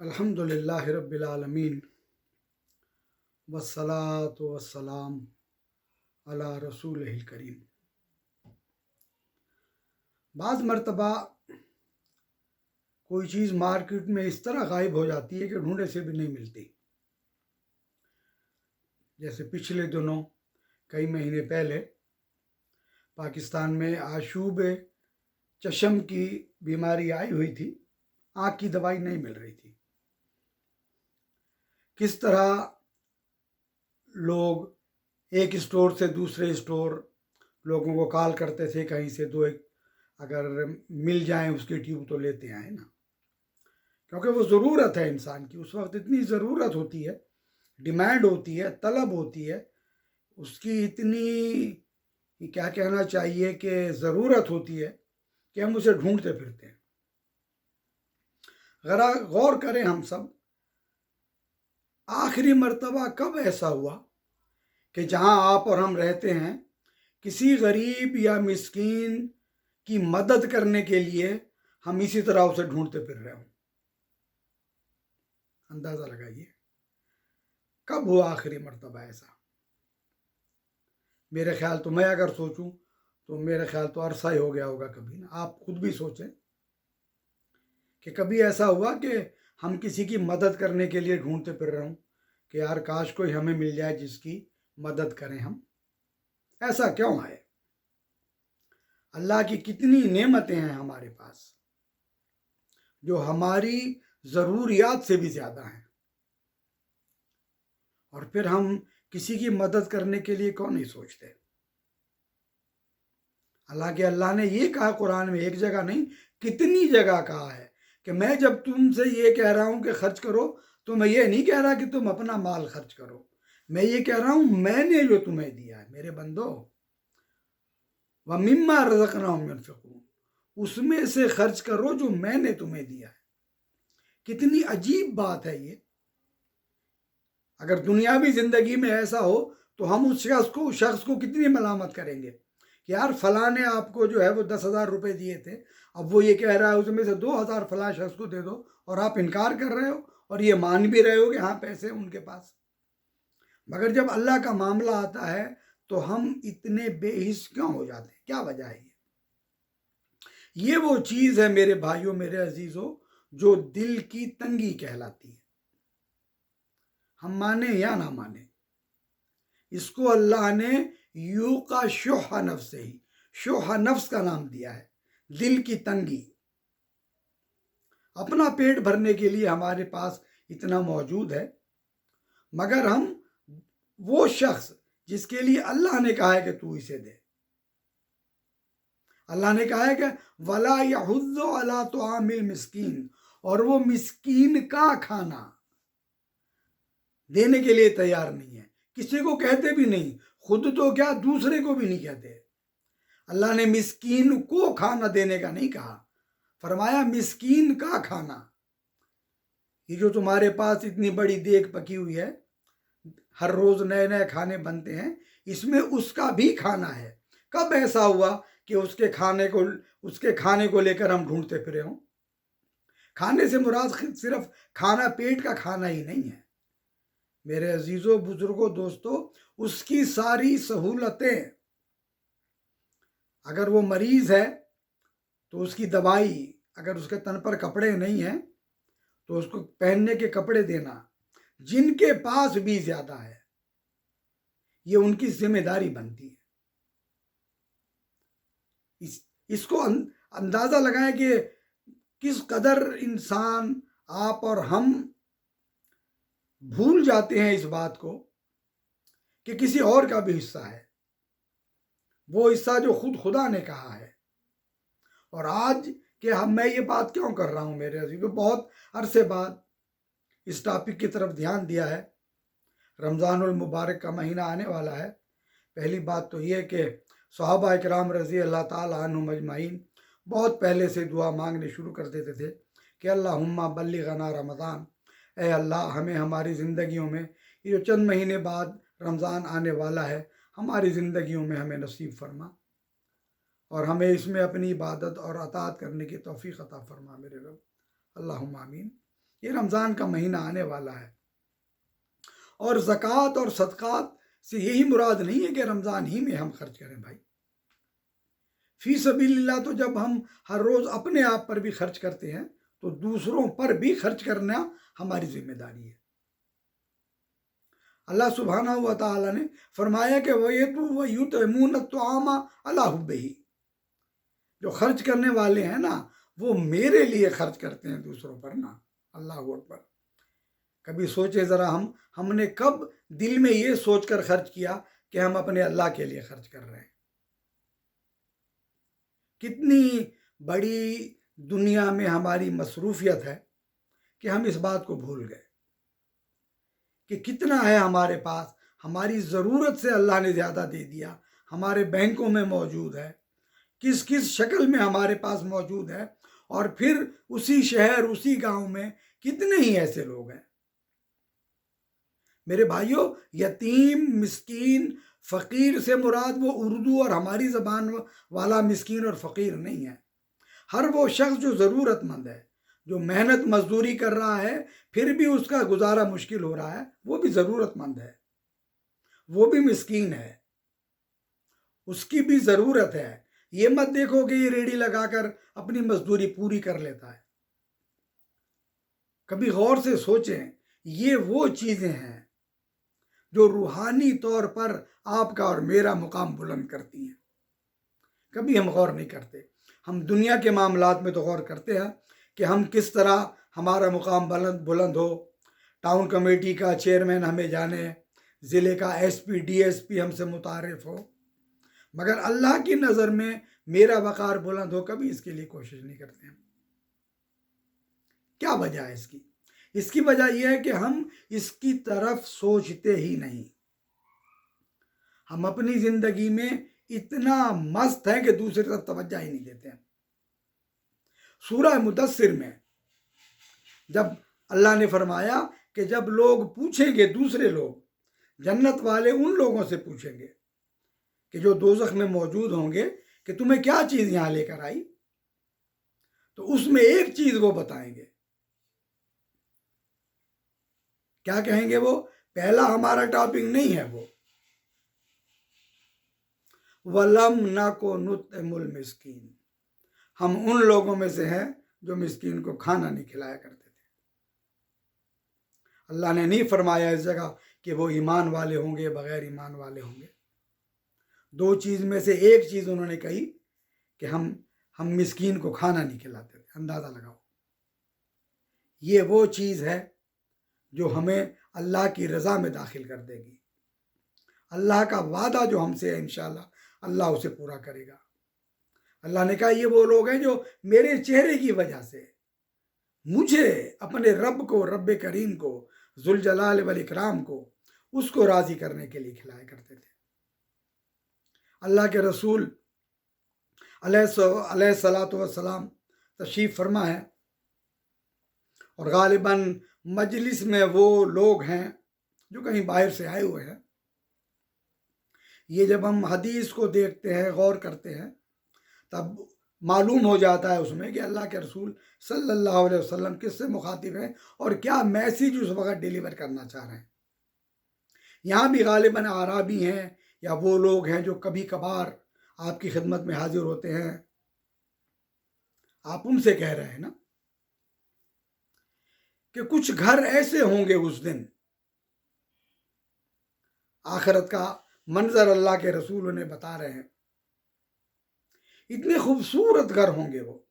अल्हम्दुलिल्लाह रब्बिल आलमीन। वस्सलातु वस्सलाम अला रसूल करीम। बाज़ मरतबा, कोई चीज़ मार्केट में इस तरह गायब हो जाती है कि ढूंढे से भी नहीं मिलती। जैसे पिछले दिनों, कई महीने पहले, पाकिस्तान में आशूब चशम की बीमारी आई हुई थी, आँख की दवाई नहीं मिल रही थी। किस तरह लोग एक स्टोर से दूसरे स्टोर लोगों को कॉल करते थे, कहीं से दो एक अगर मिल जाए उसकी ट्यूब तो लेते आए ना। क्योंकि वो ज़रूरत है इंसान की, उस वक्त इतनी ज़रूरत होती है, डिमांड होती है, तलब होती है, उसकी इतनी क्या कहना चाहिए कि ज़रूरत होती है कि हम उसे ढूंढते फिरते हैं। गौर करें हम सब आखिरी मर्तबा कब ऐसा हुआ कि जहाँ आप और हम रहते हैं, किसी गरीब या मिस्कीन की मदद करने के लिए हम इसी तरह उसे ढूंढते फिर रहे हों? अंदाज़ा लगाइए। कब हुआ आखिरी मर्तबा ऐसा? मेरे ख्याल तो मैं अगर सोचूं तो मेरे ख्याल तो अरसा ही हो गया होगा कभी ना। आप खुद भी सोचें कि कभी ऐसा हुआ कि हम किसी की मदद करने के लिए ढूंढते फिर रहे हूँ कि यार काश कोई हमें मिल जाए जिसकी मदद करें हम। ऐसा क्यों है? अल्लाह की कितनी नेमतें हैं हमारे पास, जो हमारी ज़रूरियात से भी ज़्यादा हैं। और फिर हम किसी की मदद करने के लिए कौन नहीं सोचते? अल्लाह के अल्लाह ने ये कहा, कुरान में एक जगह नहीं, कितनी जगह कहा है कि मैं जब तुमसे ये कह रहा हूँ कि खर्च करो तो मैं ये नहीं कह रहा कि तुम अपना माल खर्च करो। मैं ये कह रहा हूँ, मैंने जो तुम्हें दिया है, मेरे बंदो। व मिम्मा रजक रजकना उसमें से खर्च करो जो मैंने तुम्हें दिया है। कितनी अजीब बात है ये। अगर दुनियावी ज़िंदगी में ऐसा हो तो हम उस शख्स को, उस शख्स को कितनी मलामत करेंगे? कि यार फलां ने आपको जो है वो दस हज़ार रुपये दिए थे। अब वो ये कह रहा है, उसमें से दो हज़ार फला शख्स को दे दो और आप इनकार कर रहे हो और ये मान भी रहे हो कि हाँ पैसे उनके पास। मगर जब अल्लाह का मामला आता है तो हम इतने बेहिस क्यों हो जाते हैं? क्या वजह है ये? ये वो चीज़ है मेरे भाइयों, मेरे अजीज़ों, जो दिल की तंगी कहलाती है। हम माने या ना माने इसको अल्लाह ने यू का शोहा नफ्स ही, शोहा नफ्स का नाम दिया है, दिल की तंगी। अपना पेट भरने के लिए हमारे पास इतना मौजूद है, मगर हम वो शख्स जिसके लिए अल्लाह ने कहा है कि तू इसे दे। अल्लाह ने कहा है कि वला यहुद्दो अला तो आमिल मिस्कीन, और वो मिस्कीन का खाना देने के लिए तैयार नहीं है। किसी को कहते भी नहीं, खुद तो क्या दूसरे को भी नहीं कहते। अल्लाह ने मिस्कीन को खाना देने का नहीं कहा। फरमाया, मिस्कीन का खाना? ये जो तुम्हारे पास इतनी बड़ी देख पकी हुई है, हर रोज नए नए खाने बनते हैं, इसमें उसका भी खाना है। कब ऐसा हुआ कि उसके खाने को, उसके खाने को लेकर हम ढूंढते फिरे हों? खाने से मुराद सिर्फ़ खाना, पेट का खाना ही नहीं है। मेरे अजीज़ों, बुज़ुर्गों, दोस्तों, उसकी सारी सहूलतें। अगर वो मरीज़ है तो उसकी दवाई, अगर उसके तन पर कपड़े नहीं हैं तो उसको पहनने के कपड़े देना। जिनके पास भी ज़्यादा है, ये उनकी ज़िम्मेदारी बनती है। इस, इसको अंदाज़ा लगाएँ कि किस कदर इंसान आप और हम भूल जाते हैं इस बात को कि किसी और का भी हिस्सा है। वो हिस्सा जो खुद खुदा ने कहा है। और आज के हम, मैं ये बात क्यों कर रहा हूँ मेरे अज़ीज़ तो बहुत अरसे बाद इस टॉपिक की तरफ़ ध्यान दिया है। रमज़ानुल मुबारक का महीना आने वाला है। पहली बात तो ये कि सहाबा कराम रज़ी अल्लाह तजमाइन बहुत पहले से दुआ मांगने शुरू कर देते थे कि अल्लाह बल्ली गना रमज़ान। ए अल्लाह, हमें हमारी ज़िंदगियों में, ये जो चंद महीने बाद रमज़ान आने वाला है, हमारी ज़िंदगियों में हमें नसीब फरमा और हमें इसमें अपनी इबादत और अतात करने की तोफ़ी अता फरमा मेरे रब। अल्लाह आमीन। ये रमज़ान का महीना आने वाला है और ज़क़़त और सदक़ात से यही मुराद नहीं है कि रमज़ान ही में हम खर्च करें भाई। फ़ी सबील्ला तो जब हम हर रोज़ अपने आप पर भी खर्च करते हैं तो दूसरों पर भी खर्च करना हमारी ज़िम्मेदारी है। अल्लाह सुबहाना हुआ ताला ने फरमाया कि वह तो वह यूँ तमून तो आमा अल्लाह ही जो खर्च करने वाले हैं ना, वो मेरे लिए खर्च करते हैं दूसरों पर ना, अल्लाह अकबर। कभी सोचे ज़रा हम, हमने कब दिल में ये सोच कर खर्च किया कि हम अपने अल्लाह के लिए खर्च कर रहे हैं। कितनी बड़ी दुनिया में हमारी मसरूफियत है। कि हम इस बात को भूल गए कि कितना है हमारे पास। हमारी ज़रूरत से अल्लाह ने ज़्यादा दे दिया। हमारे बैंकों में मौजूद है। किस किस शक्ल में हमारे पास मौजूद है। और फिर उसी शहर, उसी गाँव में कितने ही ऐसे लोग हैं। मेरे भाइयों, यतीम, मिस्कीन, फ़कीर से मुराद वो उर्दू और हमारी ज़बान वाला मिस्कीन और फ़कीर नहीं है। हर वो शख्स जो ज़रूरतमंद है। जो मेहनत मजदूरी कर रहा है, फिर भी उसका गुजारा मुश्किल हो रहा है, वो भी ज़रूरतमंद है। वो भी मिस्कीन है। उसकी भी ज़रूरत है। ये मत देखो कि ये रेडी लगाकर अपनी मजदूरी पूरी कर लेता है। कभी गौर से सोचें, ये वो चीज़ें हैं जो रूहानी तौर पर आपका और मेरा मुकाम बुलंद करती हैं। कभी हम गौर नहीं करते। हम दुनिया के मामलात में तो गौर करते हैं कि हम किस तरह हमारा मुकाम बुलंद बुलंद हो। टाउन कमेटी का चेयरमैन हमें जाने, ज़िले का एसपी, डीएसपी हमसे मुतारफ़ हो। मगर अल्लाह की नज़र में मेरा वक़ार बुलंद हो, कभी इसके लिए कोशिश नहीं करते हैं क्या वजह है इसकी? इसकी वजह यह है कि हम इसकी तरफ़ सोचते ही नहीं। हम अपनी ज़िंदगी में इतना मस्त है कि दूसरी तरफ़ तवज्जा ही नहीं देते हैं सूरह मुदस्सिर में। जब अल्लाह ने फरमाया कि जब लोग पूछेंगे दूसरे लोग, जन्नत वाले उन लोगों से पूछेंगे कि जो दोजख में मौजूद होंगे कि तुम्हें क्या चीज़ यहाँ लेकर आई? तो उसमें एक चीज़ वो बताएँगे। क्या कहेंगे वो? पहला हमारा टॉपिक नहीं है वो। वलम ना को नुतमुल मिस्कीन। हम उन लोगों में से हैं जो मिस्कीन को खाना नहीं खिलाया करते थे। अल्लाह ने नहीं फरमाया इस जगह कि वो ईमान वाले होंगे बगैर ईमान वाले होंगे। दो चीज़ में से एक चीज़ उन्होंने कही कि हम हम मिस्कीन को खाना नहीं खिलाते थे। अंदाज़ा लगाओ। ये वो चीज़ है जो हमें अल्लाह की रज़ा में दाखिल कर देगी। अल्लाह का वादा जो हमसे है इन अल्लाह उसे पूरा करेगा। अल्लाह ने कहा, ये वो लोग हैं जो मेरे चेहरे की वजह से मुझे अपने रब को, रब करीम को, जुलजलाल वल इकराम को, उसको राज़ी करने के लिए खिलाया करते थे। अल्लाह के रसूल सलाम तशीफ़ फरमा है, और गालिबा मजलिस में वो लोग हैं जो कहीं बाहर से आए हुए हैं। ये जब हम हदीस को देखते हैं, गौर करते हैं तब मालूम हो जाता है उसमें कि अल्लाह के रसूल सल्लल्लाहु अलैहि वसल्लम किससे मुखातिब हैं और क्या मैसेज उस वक़्त डिलीवर करना चाह रहे हैं। यहाँ भी गालिबा आराबी हैं या वो लोग हैं जो कभी कभार आपकी खिदमत में हाजिर होते हैं। आप उनसे कह रहे हैं ना कि कुछ घर ऐसे होंगे उस दिन, आखरत का मंजर अल्लाह के रसूल उन्हें बता रहे हैं। इतने खूबसूरत घर होंगे वो,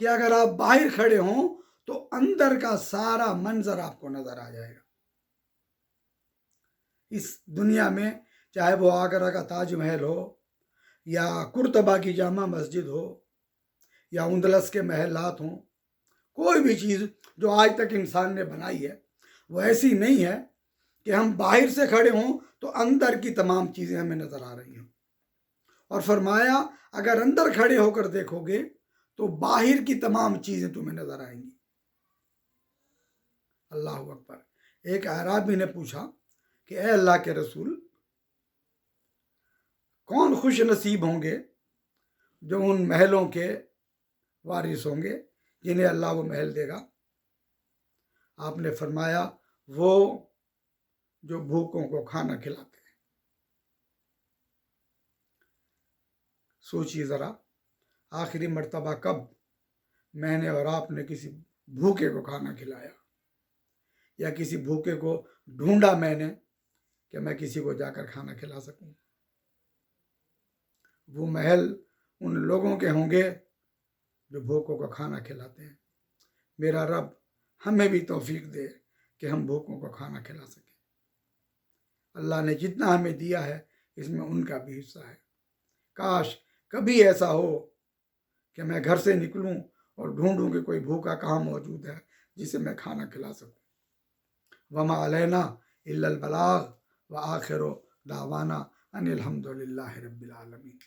कि अगर आप बाहर खड़े हों तो अंदर का सारा मंजर आपको नज़र आ जाएगा। इस दुनिया में चाहे वो आगरा का ताजमहल हो, या कुर्तबा की जामा मस्जिद हो, या उंदलस के महलात हों, कोई भी चीज़ जो आज तक इंसान ने बनाई है, वो ऐसी नहीं है कि हम बाहर से खड़े हों तो अंदर की तमाम चीज़ें हमें नज़र आ रही हों। और फरमाया, अगर अंदर खड़े होकर देखोगे तो बाहर की तमाम चीज़ें तुम्हें नज़र आएँगी। अल्लाह अकबर। एक आराबी ने पूछा कि, ए अल्लाह के रसूल, कौन खुश नसीब होंगे जो उन महलों के वारिस होंगे जिन्हें अल्लाह वो महल देगा? आपने फरमाया, वो जो भूखों को खाना खिलाते हैं सोचिए ज़रा, आखिरी मर्तबा कब? मैंने और आपने किसी भूखे को खाना खिलाया या किसी भूखे को ढूंढा मैंने कि मैं किसी को जाकर खाना खिला सकूँ? वो महल उन लोगों के होंगे जो भूखों को खाना खिलाते हैं। मेरा रब हमें भी तौफीक दे कि हम भूखों को खाना खिला सकें। अल्लाह ने जितना हमें दिया है, इसमें उनका भी हिस्सा है। काश कभी ऐसा हो कि मैं घर से निकलूं और ढूंढूं कि कोई भूखा कहाँ मौजूद है जिसे मैं खाना खिला सकूँ। वमा अलैना इल्लल बलाग व आखिर दावाना अनिल हमदुलिल्लाहि रब्बिल आलमीन।